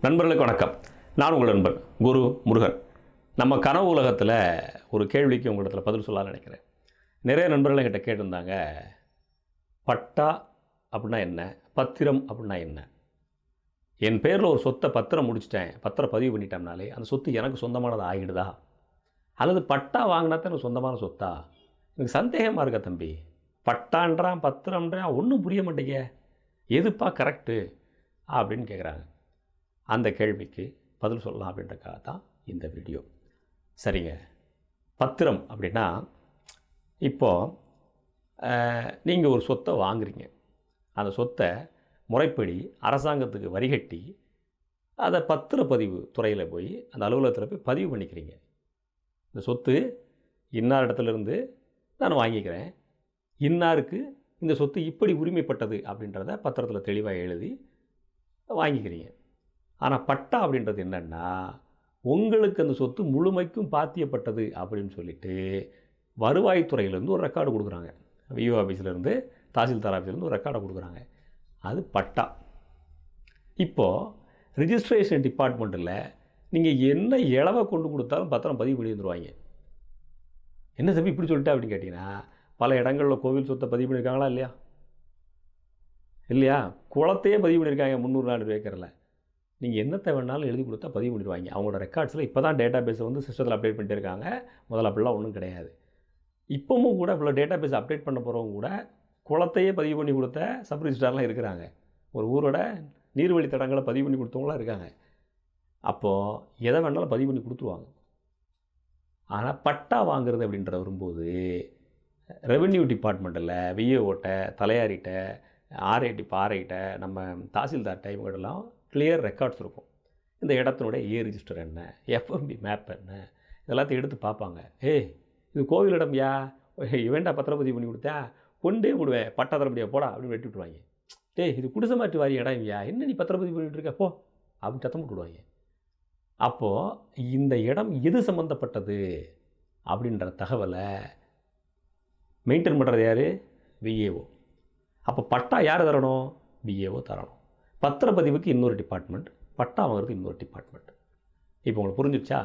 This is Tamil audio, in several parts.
நண்பர்களுக்கு வணக்கம். நான் உங்கள் நண்பர் குரு முருகன். நம்ம கனவு உலகத்தில் ஒரு கேள்விக்கு உங்களிடத்தில் பதில் சொல்ல நினைக்கிறேன். நிறைய நண்பர்கள் என்கிட்ட கேட்டிருந்தாங்க பட்டா அப்படின்னா என்ன? பத்திரம் அப்படின்னா என்ன? என் பேரில் ஒரு சொத்தை பத்திரம் முடிச்சிட்டேன். பத்திரம் பதிவு பண்ணிட்டோம்னாலே அந்த சொத்து எனக்கு சொந்தமானது ஆகிடுதா? அல்லது பட்டா வாங்கினா தான் எனக்கு சொந்தமான சொத்தா? எனக்கு சந்தேகமாக இருக்கா தம்பி? பட்டான்றான் பத்திரம்ன்றான் ஒன்றும் புரிய மாட்டேங்க. எதுப்பா கரெக்டு அப்படின்னு கேட்குறாங்க அந்த கேள்விக்கு பதில் சொல்லலாம் அப்படின்றக்காக தான் இந்த வீடியோ. சரிங்க. பத்திரம் அப்படின்னா இப்போது நீங்கள் ஒரு சொத்தை வாங்குறீங்க. அந்த சொத்தை முறைப்படி அரசாங்கத்துக்கு வரிகட்டி அதை பத்திரப்பதிவு துறையில் போய் அந்த அலுவலகத்தில் போய் பதிவு பண்ணிக்கிறீங்க. இந்த சொத்து இன்னார் இடத்துலேருந்து நான் வாங்கிக்கிறேன். இன்னாருக்கு இந்த சொத்து இப்படி உரிமைப்பட்டது அப்படின்றத பத்திரத்தில் தெளிவாக எழுதி வாங்கிக்கிறீங்க. ஆனால் பட்டா அப்படின்றது என்னென்னா உங்களுக்கு அந்த சொத்து முழுமைக்கும் பாத்தியப்பட்டது அப்படின்னு சொல்லிட்டு வருவாய்த்துறையிலேருந்து ஒரு ரெக்கார்டு கொடுக்குறாங்க. விஓ ஆஃபீஸ்லேருந்து தாசில்தார் ஆஃபீஸ்லேருந்து ஒரு ரெக்கார்டை கொடுக்குறாங்க. அது பட்டா. இப்போது ரிஜிஸ்ட்ரேஷன் டிபார்ட்மெண்ட்டில் நீங்கள் என்ன இளவை கொண்டு கொடுத்தாலும் பத்திரம் பதிவு பண்ணி வந்துருவாங்க என்ன தம்பி இப்படி சொல்லிட்டா அப்படின்னு கேட்டிங்கன்னா பல இடங்களில் கோவில் சொத்தை பதிவு பண்ணியிருக்காங்களா இல்லையா? இல்லையா? குளத்தையே பதிவு பண்ணியிருக்காங்க முந்நூறு நாலு ஏக்கரில். நீங்கள் என்னத்தை வேணாலும் எழுதி கொடுத்தா பதிவு பண்ணிடுவாங்க. அவங்களோட ரெக்கார்ட்ஸில் இப்போ தான் டேட்டா பேஸை வந்து சிஸ்டத்தில் அப்டேட் பண்ணிட்டு இருக்காங்க. முதல்ல அப்படிலாம் ஒன்றும் கிடையாது. இப்போவும் கூட இவ்வளோ டேட்டா பேஸ் அப்டேட் பண்ண போகிறவங்க கூட குளத்தையே பதிவு பண்ணி கொடுத்த சப் ரிஜிஸ்டார்லாம் இருக்கிறாங்க. ஒரு ஊரோட நீர்வழி தடங்களை பதிவு பண்ணி கொடுத்தவங்களாம் இருக்காங்க. அப்போது எதை வேணாலும் பதிவு பண்ணி கொடுத்துருவாங்க. ஆனால் பட்டா வாங்குறது அப்படின்ற வரும்போது ரெவென்யூ டிபார்ட்மெண்ட்டில் விஏஓட்ட தலையாரிட்ட ஆர்ஐடி பாறைகிட்ட நம்ம தாசில்தார்கிட்ட இவங்கள்டெல்லாம் கிளியர் ரெக்கார்ட்ஸ் இருக்கும். இந்த இடத்தினுடைய ஏ ரிஜிஸ்டர் என்ன? எஃப்எம்பி மேப் என்ன? இதெல்லாத்தையும் எடுத்து பார்ப்பாங்க. ஏய் இது கோவில் இடம்யா இவன்டா பத்திரப்பதிவு பண்ணி கொடுத்தா? கொண்டே விடுவேன் பட்டாதரப்படியா போடா. அப்படின்னு வெட்டி விட்டுருவாங்க. டேய் இது குடிசை மாட்டு வாரி இடம் ஐயா என்ன நீ பத்திரப்பதிவு பண்ணிட்டு இருக்க? போ. அப்படின்னு சத்தம் விட்டுடுவாங்க விடுவாங்க. அப்போது இந்த இடம் எது சம்மந்தப்பட்டது அப்படின்ற தகவலை மெயின்டைன் பண்ணுறது யார்? விஏஓ அப்போ பட்டா யார் தரணும்? விஏஓ தரணும். பத்திரப்பதிவுக்கு இன்னொரு டிபார்ட்மெண்ட் பட்டா வாங்குறதுக்கு இன்னொரு டிபார்ட்மெண்ட் இப்போ உங்களுக்கு புரிஞ்சிருச்சா?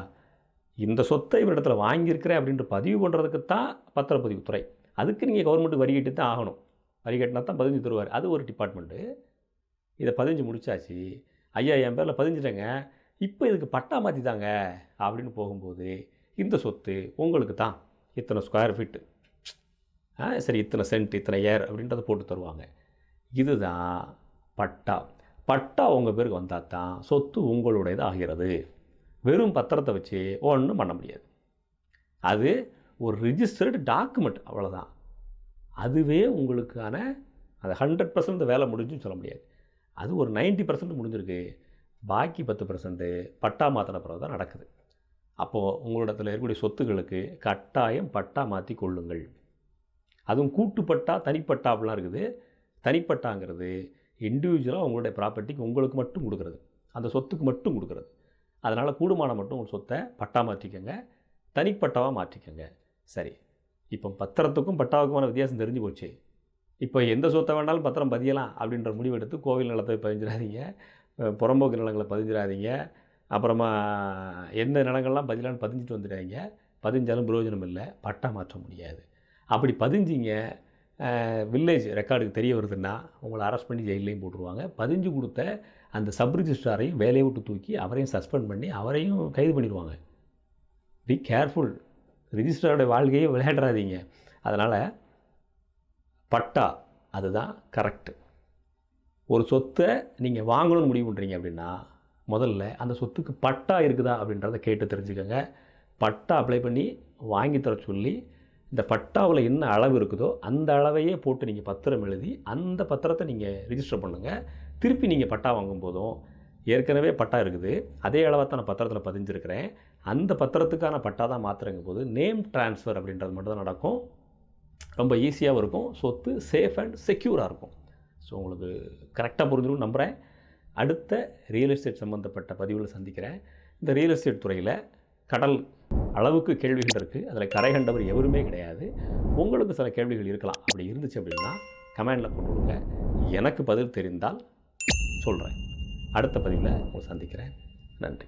இந்த சொத்தை இவரிடத்துல வாங்கியிருக்கிறேன் அப்படின்ற பதிவு பண்ணுறதுக்கு தான் பத்திரப்பதிவு துறை. அதுக்கு நீங்கள் கவர்மெண்ட் வரி கட்டி தான் ஆகணும். வரி கட்டினா தான் பதிஞ்சு தருவார். அது ஒரு டிபார்ட்மெண்ட்டு இதை பதிஞ்சு முடிச்சாச்சு. ஐயா என் பேரில் பதிஞ்சிட்டேங்க. இப்போ இதுக்கு பட்டா மாற்றி தாங்க அப்படின்னு போகும்போது இந்த சொத்து உங்களுக்கு தான் இத்தனை ஸ்கொயர் ஃபீட்டு ஆ சரி இத்தனை சென்ட் இத்தனை ஏர் அப்படின்றத போட்டு தருவாங்க. இதுதான் பட்டா. பட்டா உங்கள் பேருக்கு வந்தால் தான் சொத்து உங்களுடையது ஆகிறது வெறும் பத்திரத்தை வச்சு ஒன்றும் பண்ண முடியாது. அது ஒரு ரிஜிஸ்டர்டு டாக்குமெண்ட் அவ்வளோதான் அதுவே உங்களுக்கான அது ஹண்ட்ரட் பர்சன்ட் வேலை முடிஞ்சுன்னு சொல்ல முடியாது. அது ஒரு 90% பர்சன்ட் முடிஞ்சிருக்கு. பாக்கி பத்து பர்சன்ட்டு பட்டா மாற்றின பிறகு தான் நடக்குது. அப்போது உங்களிடத்தில் இருக்கக்கூடிய சொத்துக்களுக்கு கட்டாயம் பட்டா மாற்றி கொள்ளுங்கள். அதுவும் கூட்டுப்பட்டா தனிப்பட்டா அப்படிலாம் இருக்குது. தனிப்பட்டாங்கிறது இண்டிவிஜுவலாக உங்களுடைய ப்ராப்பர்ட்டிக்கு உங்களுக்கு மட்டும் கொடுக்குறது. அந்த சொத்துக்கு மட்டும் கொடுக்குறது. அதனால் கூடுமான மட்டும் உங்கள் சொத்தை பட்டா மாற்றிக்கோங்க தனிப்பட்டாவாக மாற்றிக்கோங்க சரி. இப்போ பத்திரத்துக்கும் பட்டாவுக்குமான வித்தியாசம் தெரிஞ்சு போச்சு. இப்போ எந்த சொத்தை வேணாலும் பத்திரம் பதியலாம் அப்படின்ற முடிவெடுத்து கோவில் நிலத்தை பதிஞ்சிடாதீங்க. புறம்போக்கு நிலங்களை பதிஞ்சிடாதீங்க. அப்புறமா எந்த நிலங்கள்லாம் பதிலான்னு பதிஞ்சிட்டு வந்துடாதீங்க. பதிஞ்சாலும் பிரயோஜனம் இல்லை பட்டா மாற்ற முடியாது. அப்படி பதிஞ்சிங்க வில்லேஜ் ரெக்கார்டுக்கு தெரிய வருதுன்னா உங்களை அரெஸ்ட் பண்ணி ஜெயிலையும் போட்டுருவாங்க. பதிஞ்சு கொடுத்த அந்த சப் ரிஜிஸ்ட்ராரையும் வேலையை விட்டு தூக்கி அவரையும் சஸ்பெண்ட் பண்ணி அவரையும் கைது பண்ணிடுவாங்க. பி கேர்ஃபுல் ரிஜிஸ்டரோட வாழ்க்கையை விளையாடுறாதீங்க அதனால் பட்டா அதுதான் கரெக்டு ஒரு சொத்தை நீங்கள் வாங்கணும்னு முடிவு பண்ணுறீங்க அப்படின்னா முதல்ல அந்த சொத்துக்கு பட்டா இருக்குதா அப்படின்றத கேட்டு தெரிஞ்சுக்கோங்க. பட்டா அப்ளை பண்ணி வாங்கி தர சொல்லி இந்த பட்டாவில் என்ன அளவு இருக்குதோ அந்த அளவையே போட்டு நீங்கள் பத்திரம் எழுதி அந்த பத்திரத்தை நீங்கள் ரிஜிஸ்டர் பண்ணுங்கள் திருப்பி நீங்கள் பட்டா வாங்கும் போதும் ஏற்கனவே பட்டா இருக்குது. அதே அளவாக தான் நான் பத்திரத்தில் பதிஞ்சிருக்கிறேன். அந்த பத்திரத்துக்கான பட்டா தான் மாத்திரங்க போது நேம் ட்ரான்ஸ்ஃபர் அப்படின்றது மட்டும் தான் நடக்கும். ரொம்ப ஈஸியாகவும் இருக்கும். சொத்து சேஃப் அண்ட் செக்யூராக இருக்கும். ஸோ உங்களுக்கு கரெக்டாக புரிஞ்சிடும் நம்புகிறேன் அடுத்த ரியல் எஸ்டேட் சம்மந்தப்பட்ட பதிவில் சந்திக்கிறேன். இந்த ரியல் எஸ்டேட் துறையில் கடல் அளவுக்கு கேள்விகள் இருக்குது அதில் கரை கண்டவர் எவருமே கிடையாது. உங்களுக்கு சில கேள்விகள் இருக்கலாம். அப்படி இருந்துச்சு அப்படின்னா கமெண்டில் கொண்டு கொடுங்க. எனக்கு பதில் தெரிந்தால் சொல்கிறேன் அடுத்த பதிவில் உங்களை சந்திக்கிறேன். நன்றி.